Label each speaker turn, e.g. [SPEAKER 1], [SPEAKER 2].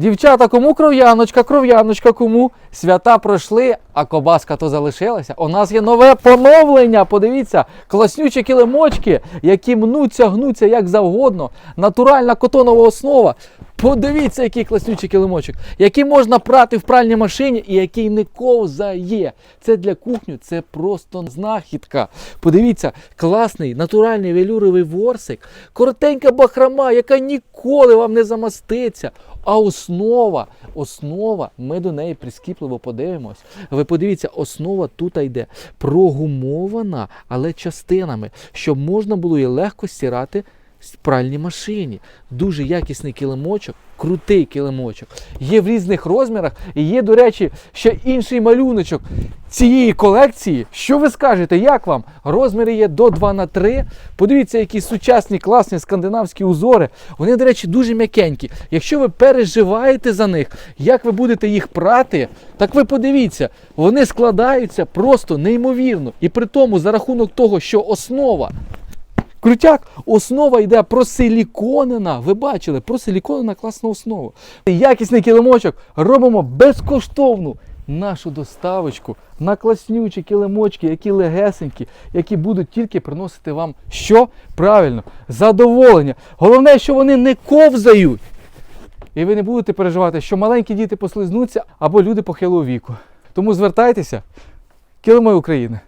[SPEAKER 1] Дівчата, кому кров'яночка, кров'яночка, кому свята пройшли, а кобаска то залишилася. У нас є нове поновлення. Подивіться, класнючі килимочки, які мнуться, гнуться як завгодно. Натуральна котонова основа. Подивіться, який класнючий килимочок, який можна прати в пральній машині і який не ковзає. Це для кухні, це просто знахідка. Подивіться, класний натуральний велюровий ворсик, коротенька бахрома, яка ніколи вам не замаститься. А основа, основа, ми до неї прискіпливо подивимось. Ви подивіться, основа тут йде прогумована, але частинами, щоб можна було її легко стирати в пральній машині. Дуже якісний килимочок, крутий килимочок. Є в різних розмірах і є, до речі, ще інший малюночок цієї колекції. Що ви скажете, як вам? Розміри є до 2 на 3 Подивіться, які сучасні, класні скандинавські узори. Вони, до речі, дуже м'якенькі. Якщо ви переживаєте за них, як ви будете їх прати, так ви подивіться, вони складаються просто неймовірно. І при тому, за рахунок того, що основа Крутяк, основа йде просиліконена. Ви бачили, просиліконена класна основа. Якісний килимочок робимо безкоштовну нашу доставочку на класнючі килимочки, які легесенькі, які будуть тільки приносити вам що? Правильно, задоволення. Головне, що вони не ковзають. І ви не будете переживати, що маленькі діти послизнуться або люди похилого віку. Тому звертайтеся, килими України.